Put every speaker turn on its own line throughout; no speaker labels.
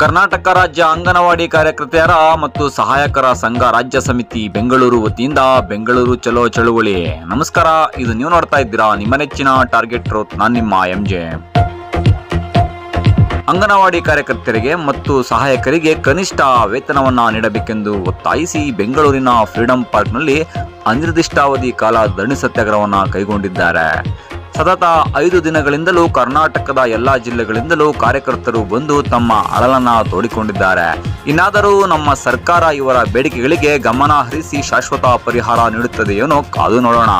ಕರ್ನಾಟಕ ರಾಜ್ಯ ಅಂಗನವಾಡಿ ಕಾರ್ಯಕರ್ತೆಯರ ಮತ್ತು ಸಹಾಯಕರ ಸಂಘ ರಾಜ್ಯ ಸಮಿತಿ ಬೆಂಗಳೂರು ವತಿಯಿಂದ ಬೆಂಗಳೂರು ಚಲೋ ಚಳುವಳಿ. ನಮಸ್ಕಾರ, ಇದು ನೀವು ನೋಡ್ತಾ ಇದ್ದೀರಾ ನಿಮ್ಮ ನೆಚ್ಚಿನ ಟಾರ್ಗೆಟ್ ರೋತ್ ನಾನು ನಿಮ್ಮ ಎಂ ಜೆ ಅಂಗನವಾಡಿ ಕಾರ್ಯಕರ್ತರಿಗೆ ಮತ್ತು ಸಹಾಯಕರಿಗೆ ಕನಿಷ್ಠ ವೇತನವನ್ನ ನೀಡಬೇಕೆಂದು ಒತ್ತಾಯಿಸಿ ಬೆಂಗಳೂರಿನ ಫ್ರೀಡಂ ಪಾರ್ಕ್ನಲ್ಲಿ ಅನಿರ್ದಿಷ್ಟಾವಧಿ ಕಾಲ ಧರಣಿ ಸತ್ಯಾಗ್ರಹವನ್ನು ಕೈಗೊಂಡಿದ್ದಾರೆ. ಸತತ ಐದು ದಿನಗಳಿಂದಲೂ ಕರ್ನಾಟಕದ ಎಲ್ಲಾ ಜಿಲ್ಲೆಗಳಿಂದಲೂ ಕಾರ್ಯಕರ್ತರು ಬಂದು ತಮ್ಮ ಅಳಲನ್ನ ತೋಡಿಕೊಂಡಿದ್ದಾರೆ. ಇನ್ನಾದರೂ ನಮ್ಮ ಸರ್ಕಾರ ಇವರ ಬೇಡಿಕೆಗಳಿಗೆ ಗಮನ ಹರಿಸಿ ಶಾಶ್ವತ ಪರಿಹಾರ ನೀಡುತ್ತದೆಯೇನೋ ಕಾದು ನೋಡೋಣ.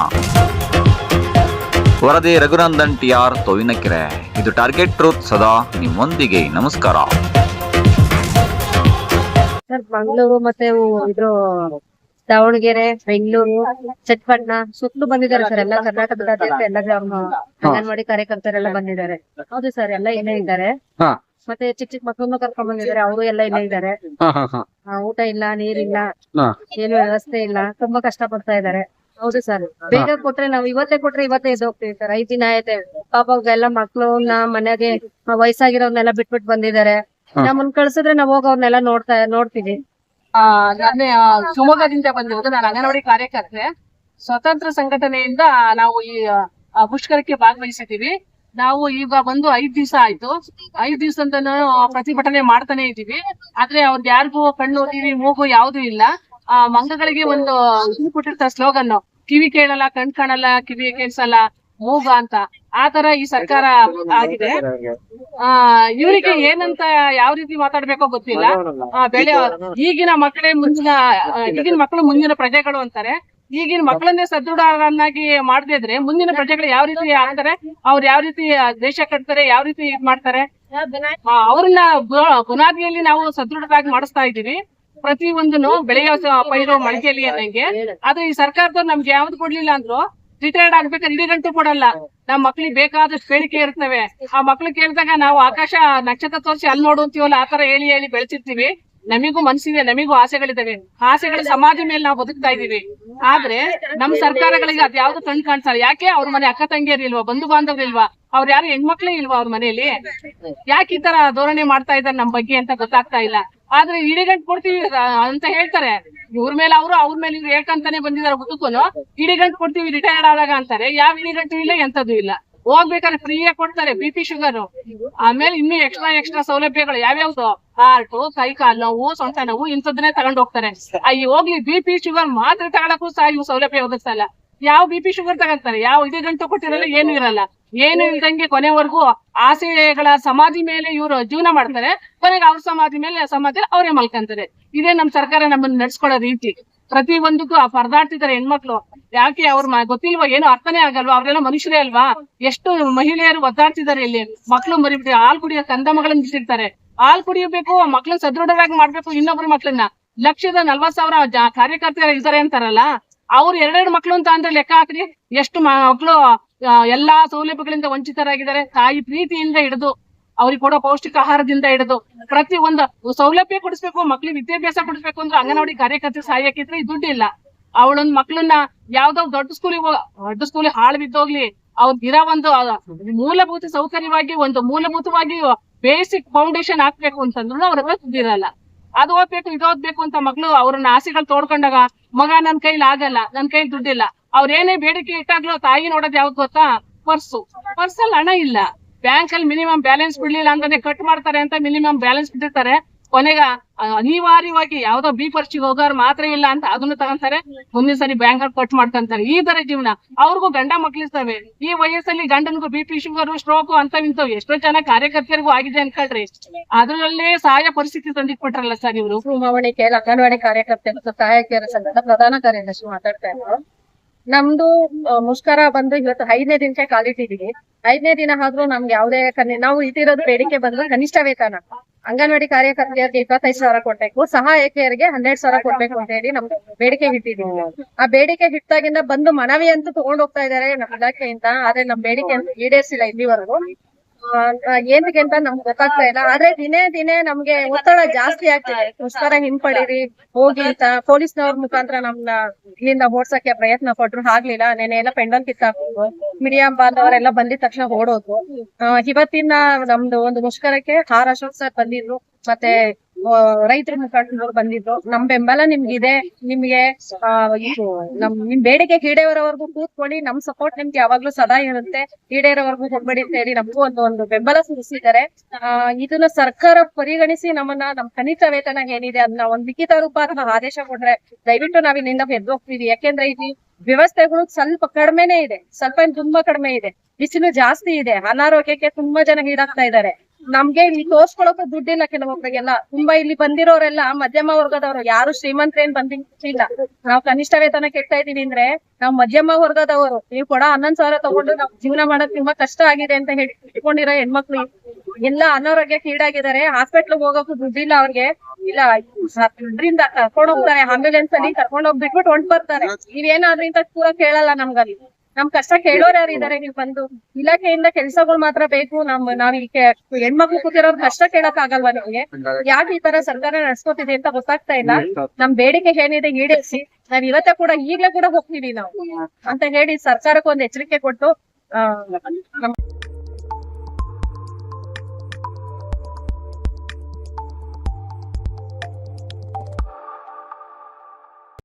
ವರದಿ ರಘುನಂದನ್ ಟಿ ಆರ್ ತೋವಿನಕೆರೆ ಇದು ಟಾರ್ಗೆಟ್ ಟ್ರೂತ್ ಸದಾ ನಿಮ್ಮೊಂದಿಗೆ. ನಮಸ್ಕಾರ.
ಸರ್, ಮಂಗಳೂರು ಮತ್ತೆ ಇದ್ರು ದಾವಣಗೆರೆ ಬೆಂಗಳೂರು ಚನ್ನಪಟ್ಟಣ ಸುತ್ತಲೂ ಬಂದಿದ್ದಾರೆ ಸರ್. ಎಲ್ಲ ಕರ್ನಾಟಕದಾದ್ಯಂತ ಎಲ್ಲ ಗ್ರಾಮ ಅಂಗನವಾಡಿ ಕಾರ್ಯಕರ್ತರೆಲ್ಲ ಬಂದಿದ್ದಾರೆ. ಹೌದು ಸರ್ ಎಲ್ಲ ಇಲ್ಲೇ ಇದ್ದಾರೆ. ಮತ್ತೆ ಚಿಕ್ಕ ಚಿಕ್ಕ ಮಕ್ಕಳನ್ನ ಕರ್ಕೊಂಡ್ ಬಂದಿದ್ದಾರೆ. ಅವರು ಎಲ್ಲ ಇಲ್ಲೇ ಇದ್ದಾರೆ. ಊಟ ಇಲ್ಲ ನೀರಿಲ್ಲ. ಏನು ವ್ಯವಸ್ಥೆ ಇಲ್ಲ. ತುಂಬಾ ಕಷ್ಟ ಪಡ್ತಾ ಇದ್ದಾರೆ. ಹೌದು ಸರ್. ಬೇಗ ಕೊಟ್ರೆ ನಾವು ಇವತ್ತೇ ಕೊಟ್ರೆ ಇವತ್ತೇ ಇದು ಹೋಗ್ತೀವಿ ಸರ್. ಐದ್ ದಿನ ಆಯ್ತೆ. ಪಾಪ ಎಲ್ಲ ಮಕ್ಳನ್ನ ಮನೆಗೆ ವಯಸ್ಸಾಗಿರೋರ್ನೆಲ್ಲ ಬಿಟ್ಬಿಟ್ಟು ಬಂದಿದ್ದಾರೆ. ನಮ್ಮನ್ ಕಳ್ಸಿದ್ರೆ ನಾವ್ ಹೋಗಿ ಅವ್ರನ್ನೆಲ್ಲ ನೋಡ್ತಾ ನೋಡ್ತೀವಿ.
ನಾನೇ ಶಿವಮೊಗ್ಗದಿಂದ ಬಂದಿರೋದು. ನಾನು ಅಂಗನವಾಡಿ ಕಾರ್ಯಕರ್ತೆ. ಸ್ವತಂತ್ರ ಸಂಘಟನೆಯಿಂದ ನಾವು ಈ ಮುಷ್ಕರಕ್ಕೆ ಭಾಗವಹಿಸಿದೀವಿ ನಾವು ಈಗ ಬಂದು ಐದ್ ದಿವಸ ಆಯ್ತು. ಐದ್ ದಿವಸದಿಂದ ಪ್ರತಿಭಟನೆ ಮಾಡ್ತಾನೆ ಇದೀವಿ ಆದ್ರೆ ಅವ್ರದ್ದು ಯಾರಿಗೂ ಕಣ್ಣು, ಕಿವಿ, ಮೂಗು ಯಾವ್ದು ಇಲ್ಲ. ಆ, ಮಂಗಗಳಿಗೆ ಒಂದು ಕೊಟ್ಟಿರ್ತಾರೆ ಸ್ಲೋಗನ್ ಕಿವಿ ಕೇಳಲ್ಲ, ಕಣ್ ಕಾಣಲ್ಲ ಕಿವಿ ಕೇಳಿಸಲ್ಲ, ಮೂಗ ಅಂತ. ಆ ತರ ಈ ಸರ್ಕಾರ ಆಗಿದೆ. ಆ ಇವರಿಗೆ ಏನಂತ ಯಾವ ರೀತಿ ಮಾತಾಡ್ಬೇಕೋ ಗೊತ್ತಿಲ್ಲ. ಆ, ಬೆಳೆ ಈಗಿನ ಮಕ್ಕಳೇ ಮುಂದಿನ ಆ, ಈಗಿನ ಮಕ್ಕಳು ಮುಂದಿನ ಪ್ರಜೆಗಳು ಅಂತಾರೆ. ಈಗಿನ ಮಕ್ಕಳನ್ನೇ ಸದೃಢವನ್ನಾಗಿ ಮಾಡದಿದ್ರೆ ಮುಂದಿನ ಪ್ರಜೆಗಳು ಯಾವ ರೀತಿ ಆಗ್ತಾರೆ ಅವ್ರು ಯಾವ ರೀತಿ ದೇಶ ಕಟ್ತಾರೆ ಯಾವ ರೀತಿ ಇದ್ ಮಾಡ್ತಾರೆ ಅವ್ರನ್ನ ಬುನಾದಿಯಲ್ಲಿ ನಾವು ಸದೃಢವಾಗಿ ಮಾಡಿಸ್ತಾ ಇದೀವಿ ಪ್ರತಿ ಒಂದನ್ನು ಬೆಳೆಯೋ ಪೈರೋ ಪೈರು ಮಳಿಗೆಯಲ್ಲಿ ಅನ್ನಂಗೆ. ಆದ್ರೆ ಈ ಸರ್ಕಾರದವ್ರು ನಮ್ಗೆ ಯಾವ್ದು ಕೊಡ್ಲಿಲ್ಲ ಅಂದ್ರು ರಿಟೈರ್ಡ್ ಆಗ್ಬೇಕಾದ್ರೆ ಇಡೀ ಗಂಟು ಕೊಡಲ್ಲ. ನಮ್ ಮಕ್ಳಿಗೆ ಬೇಕಾದಷ್ಟು ಬೇಡಿಕೆ ಇರ್ತವೆ. ಆ ಮಕ್ಳು ಕೇಳಿದಾಗ ನಾವು ಆಕಾಶ ನಕ್ಷತ್ರ ತೋರಿಸಿ ಅಲ್ಲಿ ನೋಡು ಅಂತೀವಲ್ಲ ಆತರ ಹೇಳಿ ಹೇಳಿ ಬೆಳೆಸಿರ್ತೀವಿ ನಮಿಗೂ ಮನ್ಸಿದೆ ನಮಿಗೂ ಆಸೆಗಳಿದಾವೆ. ಆಸೆಗಳ ಸಮಾಜ ಮೇಲೆ ನಾವು ಬದುಕ್ತಾ ಇದೀವಿ ಆದ್ರೆ ನಮ್ ಸರ್ಕಾರಗಳಿಗೆ ಅದ್ ಯಾವ್ದು ತಂದು ಕಾಣಿಸಲ್ಲ. ಯಾಕೆ ಅವ್ರ ಮನೆ ಅಕ್ಕ ತಂಗಿಯರ್ ಇಲ್ವಾ ಬಂಧು ಬಾಂಧವ್ರು ಇಲ್ವಾ? ಅವ್ರ ಯಾರು ಹೆಣ್ಮಕ್ಳೇ ಇಲ್ವಾ ಅವ್ರ ಮನೆಯಲ್ಲಿ ಯಾಕೆ ಈ ತರ ಧೋರಣೆ ಮಾಡ್ತಾ ಇದಾರೆ ನಮ್ ಬಗ್ಗೆ ಅಂತ ಗೊತ್ತಾಗ್ತಾ ಇಲ್ಲ. ಆದ್ರೆ ಗಂಟೆ ಕೊಡ್ತೀವಿ ಅಂತ ಹೇಳ್ತಾರೆ. ಇವ್ರ ಮೇಲೆ ಅವರು, ಅವ್ರ ಮೇಲೆ ಇವ್ರು ಹೇಳ್ಕಂತಾನೆ ಬಂದಿದ್ದಾರೆ ಉದ್ದಕ್ಕೂನು ಇಡಿಗಂಟು ಕೊಡ್ತೀವಿ ರಿಟೈರ್ಡ್ ಆದಾಗ ಅಂತಾರೆ. ಯಾವ ಇಡಿಗಂಟು ಇಲ್ಲ ಎಂತದ್ದು ಇಲ್ಲ. ಹೋಗ್ಬೇಕಾದ್ರೆ ಫ್ರೀಯೇ ಕೊಡ್ತಾರೆ ಬಿ ಪಿ ಶುಗರ್ ಆಮೇಲೆ ಇನ್ನು ಎಕ್ಸ್ಟ್ರಾ ಎಕ್ಸ್ಟ್ರಾ ಸೌಲಭ್ಯಗಳು ಯಾವ್ಯಾವ್ದು? ಹಾರ್ಟ್ ಕೈ, ಕಾಲು ನೋವು ಸೊಂಟ ನೋವು, ಇಂಥದ್ದನ್ನೇ ತಗೊಂಡ್ ಹೋಗ್ತಾರೆ. ಅಯ್ಯ, ಹೋಗ್ಲಿ ಬಿ ಪಿ ಶುಗರ್ ಮಾತ್ರ ತಗೊಳಕ್ಕೂ ಸಹ ಇವು ಸೌಲಭ್ಯ ಒದಗಿಸಲ್ಲ. ಯಾವ ಬಿ ಪಿ ಶುಗರ್ ತಗೊಂತಾರೆ ಯಾವ ಇದೇ ಗಂಟು ಕೊಟ್ಟಿರಲ್ಲ, ಏನು ಇರಲ್ಲ. ಏನು ಇಲ್ದಂಗೆ ಕೊನೆವರೆಗೂ ಆಸೆಗಳ ಸಮಾಧಿ ಮೇಲೆ ಇವರು ಜೀವನ ಮಾಡ್ತಾರೆ. ಕೊನೆಗೆ ಅವ್ರ ಸಮಾಧಿ ಮೇಲೆ ಸಮಾಧಿ ಅವರೇ ಮಲ್ಕಂತಾರೆ. ಇದೇ ನಮ್ ಸರ್ಕಾರ ನಮ್ಮನ್ನ ನಡ್ಸ್ಕೊಳ್ಳೋ ರೀತಿ. ಪ್ರತಿ ಒಂದಕ್ಕೂ ಆ ಪರದಾಡ್ತಿದ್ದಾರೆ ಹೆಣ್ಮಕ್ಳು. ಯಾಕೆ ಅವ್ರ ಗೊತ್ತಿಲ್ವಾ ಏನು ಅರ್ಥನೇ ಆಗಲ್ವಾ ಅವ್ರೆಲ್ಲ ಮನುಷ್ಯರೇ ಅಲ್ವಾ? ಎಷ್ಟು ಮಹಿಳೆಯರು ಒದ್ದಾಡ್ತಿದ್ದಾರೆ ಇಲ್ಲಿ. ಮಕ್ಳು ಮರಿಬಿಟ್ಟು ಹಾಲು ಕುಡಿಯೋ ಕಂದ ಮಗಳನ್ನ ಬಿಟ್ಟಿರ್ತಾರೆ. ಹಾಲು ಕುಡಿಯಬೇಕು ಮಕ್ಳನ್ನ ಸದೃಢವಾಗಿ ಮಾಡ್ಬೇಕು ಇನ್ನೊಬ್ರ ಮಕ್ಳನ್ನ. ಲಕ್ಷದ ನಲ್ವತ್ ಸಾವಿರ ಕಾರ್ಯಕರ್ತರು ಇದ್ದಾರೆ ಅಂತಾರಲ್ಲ ಅವ್ರು ಎರಡೆರಡು ಮಕ್ಳು ಅಂತ ಅಂದ್ರೆ ಲೆಕ್ಕ ಹಾಕ್ರಿ. ಎಷ್ಟು ಮಕ್ಳು ಎಲ್ಲಾ ಸೌಲಭ್ಯಗಳಿಂದ ವಂಚಿತರಾಗಿದ್ದಾರೆ. ತಾಯಿ ಪ್ರೀತಿಯಿಂದ ಹಿಡಿದು, ಅವ್ರಿಗೆ ಕೊಡೋ ಪೌಷ್ಟಿಕ ಆಹಾರದಿಂದ ಹಿಡಿದು, ಪ್ರತಿ ಒಂದು ಸೌಲಭ್ಯ ಕೊಡಿಸ್ಬೇಕು, ಮಕ್ಳಿಗೆ ವಿದ್ಯಾಭ್ಯಾಸ ಕೊಡಿಸ್ಬೇಕು ಅಂದ್ರೆ ಅಂಗನವಾಡಿ ಕಾರ್ಯಕರ್ತೆ ಸಹಾಯಕ್ಕಿದ್ರೆ ದುಡ್ಡು ಇಲ್ಲ ಅವಳೊಂದ್ ಮಕ್ಳನ್ನ ಯಾವ್ದೋ ದೊಡ್ಡ ಸ್ಕೂಲಿಗೆ ದೊಡ್ಡ ಸ್ಕೂಲಿಗೆ ಹಾಳು ಬಿದ್ದೋಗ್ಲಿ, ಅವ್ರ ಇರೋ ಒಂದು ಮೂಲಭೂತ ಸೌಕರ್ಯವಾಗಿ, ಒಂದು ಮೂಲಭೂತವಾಗಿ ಬೇಸಿಕ್ ಫೌಂಡೇಶನ್ ಹಾಕ್ಬೇಕು ಅಂತಂದ್ರು ಅವ್ರ ದುಡ್ಡಿರಲ್ಲ ಅದು ಓದ್ಬೇಕು, ಇದು ಓದ್ಬೇಕು ಅಂತ ಮಕ್ಳು ಅವ್ರನ್ನ ಆಸೆಗಳು ತೋಡ್ಕೊಂಡಾಗ, ಮಗ ನನ್ ಕೈಲಿ ಆಗಲ್ಲ, ನನ್ ಕೈಲಿ ದುಡ್ಡಿಲ್ಲ. ಅವ್ರ ಏನೇ ಬೇಡಿಕೆ ಇಟ್ಟಾಗ್ಲೂ ತಾಯಿ ನೋಡೋದ್ ಯಾವ್ದು ಗೊತ್ತಾ? ಪರ್ಸು. ಪರ್ಸಲ್ಲಿ ಹಣ ಇಲ್ಲ. ಬ್ಯಾಂಕ್ ಅಲ್ಲಿ ಮಿನಿಮಮ್ ಬ್ಯಾಲೆನ್ಸ್ ಬಿಡ್ಲಿಲ್ಲ ಅಂದ್ರೆ ಕಟ್ ಮಾಡ್ತಾರೆ ಅಂತ ಮಿನಿಮಮ್ ಬ್ಯಾಲೆನ್ಸ್ ಬಿಟ್ಟಿರ್ತಾರೆ. ಕೊನೆಗ ಅನಿವಾರ್ಯವಾಗಿ ಯಾವ್ದೋ ಬಿ ಪರ್ಚಿಗೆ ಹೋಗೋರು ಮಾತ್ರ ಇಲ್ಲ ಅಂತ ಅದನ್ನು ತಗೊಂತಾರೆ. ಮುಂದಿನ ಸರಿ ಬ್ಯಾಂಕ್ ಅಲ್ಲಿ ಕಟ್ ಮಾಡ್ಕೊಂತಾರೆ. ಈ ತರ ಜೀವನ. ಅವ್ರಿಗೂ ಗಂಡ ಮಕ್ಳಿಸ್ತವೆ ಈ ವಯಸ್ಸಲ್ಲಿ ಗಂಡನ್ಗೂ ಬಿ ಪಿ ಶುಗರ್, ಸ್ಟ್ರೋಕ್ ಅಂತ ಇಂಥವು ಎಷ್ಟೋ ಜನ ಕಾರ್ಯಕರ್ತರಿಗೂ ಆಗಿದೆ ಅನ್ಕೊಳ್ರಿ ಅದರಲ್ಲೇ ಸಹಾಯ ಪರಿಸ್ಥಿತಿ ತಂದಿಟ್ಬಿಟ್ರಲ್ಲ ಸರ್ ಇವರು.
ಅಂಗನವಾಡಿ ಕಾರ್ಯಕರ್ತರು ಸಹಾಯ ಸಂಘದ ಪ್ರಧಾನ ಕಾರ್ಯದರ್ಶಿ ಮಾತಾಡ್ತಾ ಇದ್ರು. ನಮ್ದು ಮುಷ್ಕರ ಬಂದು ಇವತ್ತು ಐದನೇ ದಿನಕ್ಕೆ ಕಾಲಿಟ್ಟಿದೀವಿ ಐದನೇ ದಿನ ಆದ್ರೂ ನಮ್ಗೆ ಯಾವ್ದೇ ನಾವು ಇಟ್ಟಿರೋದು ಬೇಡಿಕೆ ಬಂದ್ರೆ ಕನಿಷ್ಠ ವೇತನ. ಅಂಗನವಾಡಿ ಕಾರ್ಯಕರ್ತೆಯರಿಗೆ ಇಪ್ಪತ್ತೈದು ಸಾವಿರ ಕೊಡ್ಬೇಕು, ಸಹಾಯಕಿಯರಿಗೆ ಹನ್ನೆರಡು ಸಾವಿರ ಕೊಡ್ಬೇಕು ಅಂತ ಹೇಳಿ ನಮ್ದು ಬೇಡಿಕೆ ಇಟ್ಟಿದ್ದೀವಿ ಆ ಬೇಡಿಕೆ ಇಟ್ಟಾಗಿಂದ ಬಂದು ಮನವಿ ಅಂತೂ ತಗೊಂಡ್ ಹೋಗ್ತಾ ಇದಾರೆ ನಮ್ಮ ಇಲಾಖೆಯಿಂದ, ಆದ್ರೆ ನಮ್ ಬೇಡಿಕೆ ಈಡೇರಿಸಿಲ್ಲ ಇಲ್ಲಿವರೆಗೂ. ಏನಕ್ಕೆ ಅಂತ ನಮ್ಗೆ ಗೊತ್ತಾಗ್ತಾ ಇಲ್ಲ. ಆದ್ರೆ ದಿನೇ ದಿನೇ ನಮ್ಗೆ ಒತ್ತಡ ಜಾಸ್ತಿ ಆಗ್ತಿದೆ. ಮುಷ್ಕರ ಹಿಂಪಡೀರಿ, ಹೋಗಿ ಅಂತ ಪೊಲೀಸ್ನವ್ರ ಮುಖಾಂತರ ನಮ್ನ ಇಲ್ಲಿಂದ ಓಡ್ಸಕ್ಕೆ ಪ್ರಯತ್ನ ಪಟ್ರು. ಆಗ್ಲಿಲ್ಲ. ನೆನೆ ಎಲ್ಲ ಪೆಂಡಲ್ ಕಿತ್ತಾಕೋದು ಮೀಡಿಯಾ ಬಾಂಧವರೆಲ್ಲ ಬಂದಿದ ತಕ್ಷಣ ಓಡೋದು ಇವತ್ತಿನ ನಮ್ದು ಒಂದು ಮುಷ್ಕರಕ್ಕೆ ಆರ್ ಅಶೋಕ್ ಸರ್ ಬಂದಿದ್ರು. ಮತ್ತೆ ರೈತರ ಮುಖಂಡರು ಬಂದಿದ್ರು. ನಮ್ ಬೆಂಬಲ ನಿಮ್ಗಿದೆ. ನಿಮ್ಗೆ ಆ, ನಮ್ ನಿಮ್ ಬೇಡಿಕೆ ಈಡೇರೋವರೆಗೂ ಕೂತ್ಕೊಳ್ಳಿ. ನಮ್ ಸಪೋರ್ಟ್ ನಿಮ್ಗೆ ಯಾವಾಗ್ಲೂ ಸದಾ ಇರುತ್ತೆ. ಈಡೇರೋವರೆಗೂ ಅಂತ ಹೇಳಿ ನಮಗೂ ಒಂದು ಒಂದು ಬೆಂಬಲ ಸೂಚಿಸಿದ್ದಾರೆ ಆ ಇದನ್ನ ಸರ್ಕಾರ ಪರಿಗಣಿಸಿ ನಮ್ಮನ್ನ ನಮ್ ಕನಿಷ್ಠ ವೇತನ ಏನಿದೆ ಅದನ್ನ ಒಂದ್ ಲಿಖಿತ ರೂಪ ಆದೇಶ ಕೊಟ್ರೆ ದಯವಿಟ್ಟು ನಾವ್ ಇಲ್ಲಿಂದ ಎದ್ದು ಹೋಗ್ತೀವಿ ಯಾಕೆಂದ್ರೆ ಇಲ್ಲಿ ವ್ಯವಸ್ಥೆಗಳು ಸ್ವಲ್ಪ ಕಡಿಮೆನೆ ಇದೆ. ಸ್ವಲ್ಪ ತುಂಬಾ ಕಡಿಮೆ ಇದೆ. ಬಿಸಿಲು ಜಾಸ್ತಿ ಇದೆ. ಅನಾರೋಗ್ಯಕ್ಕೆ ತುಂಬಾ ಜನ ಈಡಾಗ್ತಾ ಇದ್ದಾರೆ. ನಮ್ಗೆ ಇಲ್ಲಿ ತೋರ್ಸ್ಕೊಳಕ್ ದುಡ್ಡಿಲ್ಲ ಕೆಲವೊಬ್ಬರಿಗೆಲ್ಲ ತುಂಬಾ ಇಲ್ಲಿ ಬಂದಿರೋರೆಲ್ಲ ಮಧ್ಯಮ ವರ್ಗದವರು. ಯಾರು ಶ್ರೀಮಂತರೇನ್ ಬಂದಿಲ್ಲ. ನಾವು ಕನಿಷ್ಠ ವೇತನ ಕೆಡ್ತಾ ಇದೀನಿ ಅಂದ್ರೆ ನಾವು ಮಧ್ಯಮ ವರ್ಗದವರು. ನೀವು ಕೂಡ ಹನ್ನೊಂದ್ ಸಾವಿರ ತಗೊಂಡು ನಾವು ಜೀವನ ಮಾಡೋದ್ ತುಂಬಾ ಕಷ್ಟ ಆಗಿದೆ ಅಂತ ಹೇಳಿ ಇಟ್ಕೊಂಡಿರೋ ಹೆಣ್ಮಕ್ಳು. ಎಲ್ಲ ಅನಾರೋಗ್ಯಕ್ಕೆ ಈಡಾಗಿದ್ದಾರೆ ಹಾಸ್ಪಿಟ್ಲ್ ಹೋಗೋಕು ದುಡ್ಡಿಲ್ಲ ಅವ್ರಿಗೆ. ಇಲ್ಲ ದುಡ್ಡಿಂದ ಕರ್ಕೊಂಡ್ ಹೋಗ್ತಾರೆ. ಆಂಬ್ಯುಲೆನ್ಸ್ ಅಲ್ಲಿ ಕರ್ಕೊಂಡ್ ಹೋಗ್ಬಿಟ್ಬಿಟ್ಟು ಹೊಂಟ್ ಬರ್ತಾರೆ. ನೀವೇನಾದ್ರಿಂದ ಕೂಡ ಕೇಳಲ್ಲ ನಮ್ಗಲ್ಲಿ. ನಮ್ ಕಷ್ಟ ಕೇಳೋರ್ ಯಾರು ಇದಾರೆ ನೀವು ಬಂದು? ಇಲಾಖೆಯಿಂದ ಕೆಲ್ಸಗಳು ಮಾತ್ರ ಬೇಕು ನಮ್ ನಾವ್ ಈ ಹೆಣ್ಮಕ್ಳು ಕೂತಿರೋ ಕಷ್ಟ ಕೇಳಕ್ ಆಗಲ್ವಾ ನಿಮ್ಗೆ? ಯಾಕೆ ಈ ತರ ಸರ್ಕಾರ ನಡ್ಸ್ಕೊತಿದೆ ಅಂತ ಗೊತ್ತಾಗ್ತಾ ಇಲ್ಲ? ನಮ್ ಬೇಡಿಕೆ ಏನಿದೆ ಈಡೇರಿಸಿ ನಾವ್ ಇವತ್ತ ಕೂಡ ಈಗ್ಲೇ ಕೂಡ ಹೋಗ್ತೀವಿ ನಾವು. ಅಂತ ಹೇಳಿ ಸರ್ಕಾರಕ್ಕೆ ಒಂದ್ ಎಚ್ಚರಿಕೆ ಕೊಟ್ಟು ಆ,